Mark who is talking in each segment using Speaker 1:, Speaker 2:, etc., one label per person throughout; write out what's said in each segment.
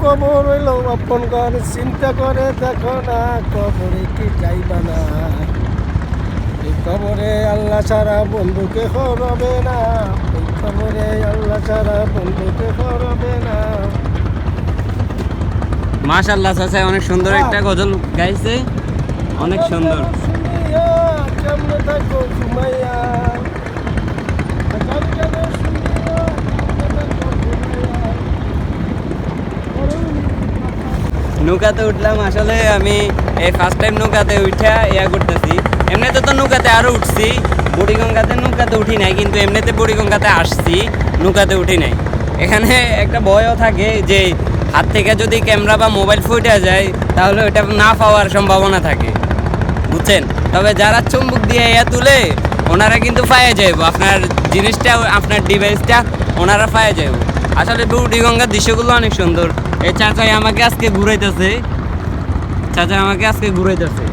Speaker 1: কবর হইল আপন ঘর চিন্তা করে দেখো না কবরে কি যাইবা না। এই কবরে আল্লাহ ছাড়া বন্ধুকে হরবে না। এই কবরে আল্লাহ ছাড়া বন্ধুকে হরবে না।
Speaker 2: মাশাল্লাহ চাচা অনেক সুন্দর একটা গজল গাইছে। অনেক সুন্দর।
Speaker 1: কেমনে থাকো ঘুমাইয়া গান গান শুনিয়া কেমনে থাকো ঘুমাইয়া।
Speaker 2: নৌকাতে উঠলাম, আসলে আমি এই ফার্স্ট টাইম নৌকাতে উঠা ইয়া করতেছি। এমনিতে তো নৌকাতে আরও উঠছি বুড়িগঙ্গাতে নৌকাতে উঠি নাই, কিন্তু এমনিতে বুড়িগঙ্গাতে আসছি, নৌকাতে উঠি নাই। এখানে একটা ভয়ও থাকে যে হাত থেকে যদি ক্যামেরা বা মোবাইল ফুটে যায়, তাহলে ওটা না পাওয়ার সম্ভাবনা থাকে। বুঝছেন? তবে যারা চুম্বুক দিয়ে ইয়া তুলে, ওনারা কিন্তু পায়ে যাইব। আপনার জিনিসটা, আপনার ডিভাইসটা ওনারা পায়ে যাইব। আসলে বুড়িগঙ্গার দৃশ্যগুলো অনেক সুন্দর। এই চাচাই আমাকে আজকে ঘুরাইতেছে। চাচাই আমাকে আজকে ঘুরাইতেছে।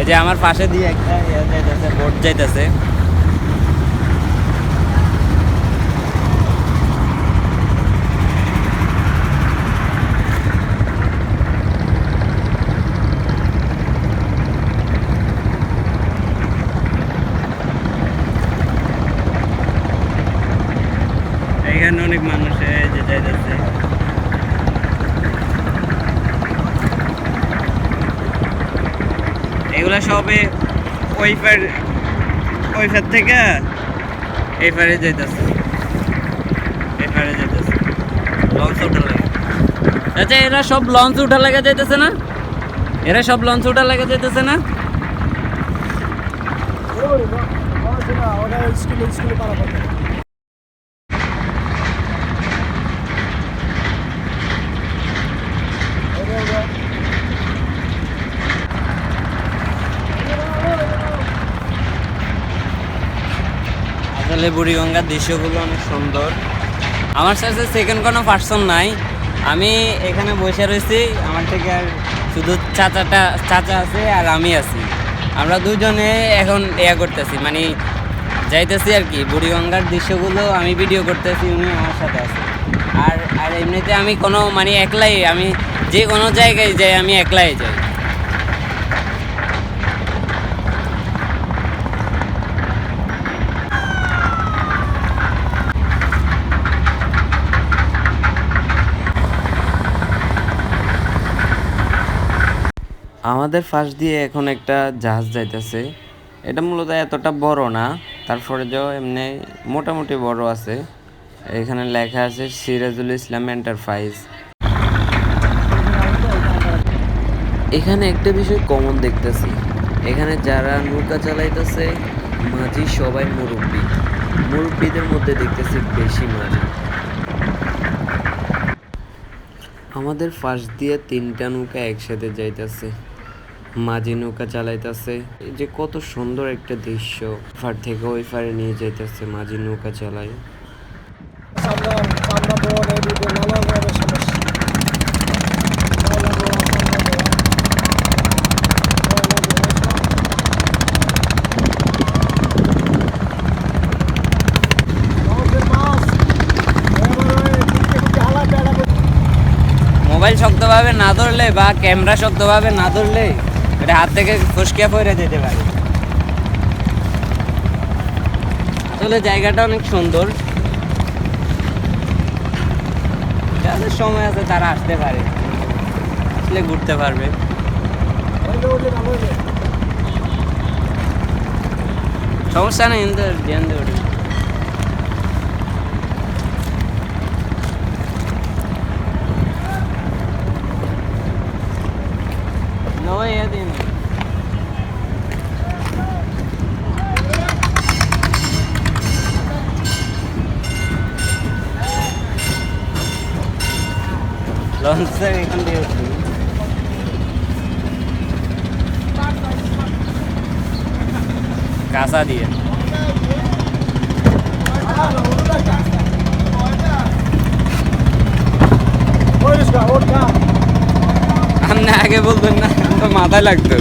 Speaker 2: এই যে আমার পাশে দিয়ে একটা ইয়া যাইতেছে বোট যাইতেছে। এখানে অনেক মানুষ যে যাইতেছে। এগুলা সবে ওই পার ওই পার থেকে এই পারে যাইতেছে। এই পারে যাইতেছে। লঞ্চ উঠার লাগে। আচ্ছা এরা সব লঞ্চ উঠার লাগে যাইতেছে না? এরা সব লঞ্চ উঠার লাগে যাইতেছে না?
Speaker 1: ওরে স্কুলে স্কুলে পারাপার করে। ওরে বাবা।
Speaker 2: আসলে বুড়িগঙ্গার দৃশ্যগুলো অনেক সুন্দর। আমার সাথে সেকেন্ড কোনো পার্সন নাই। আমি এখানে বসে রয়েছি। আমার থেকে আর শুধু চাচাটা, চাচা আছে আর আমি আছি। আমরা দুজনে এখন ইয়া করতেছি মানে যাইতেছি আর কি। বুড়িগঙ্গার দৃশ্যগুলো আমি ভিডিও করতেছি, উনি আমার সাথে আছে। আর আর এমনিতে আমি কোনো মানে একলাই, আমি যে কোনো জায়গায় যাই, আমি একলাই যাই। আমাদের ফাঁস দিয়ে এখন একটা জাহাজ যাইতেছে। এটা মূলত এতটা বড় না, তারপরে যাও এমনি মোটামুটি বড় আছে। এখানে লেখা আছে, সিরাজুল ইসলাম এন্টারপ্রাইজ এখানে একটা বিষয় কমন দেখতেছি। এখানে যারা নৌকা চালাইতেছে, মাঝি সবাই মুরব্বী। মুরব্বীদের মধ্যে দেখতেছি বেশি মাঝি। আমাদের ফাঁস দিয়ে তিনটা নৌকা একসাথে যাইতেছে। মাঝি নৌকা চালাইতেছে। যে কত সুন্দর একটা দৃশ্য। ফার থেকে ওই ফারে নিয়ে যাইতেছে মাঝি নৌকা চালাই মোবাইল শক্তভাবে না ধরলে বা ক্যামেরা শক্তভাবে না ধরলে এটা হাত থেকে ফসকিয়া পড়ে যেতে পারে আসলে জায়গাটা অনেক সুন্দর যাদের সময় আছে তারা আসতে পারে আসলে ঘুরতে পারবে। সমস্যা নেই কিন্তু ধ্যান দিয়ে উঠবে No, tiene. লঞ্চের এখান দিয়ে উঠবি কাঁচা দিয়ে
Speaker 1: ওই রিস্কা, ওর গা।
Speaker 2: আপনি আগে বলবেন না তো মাথায় লাগতো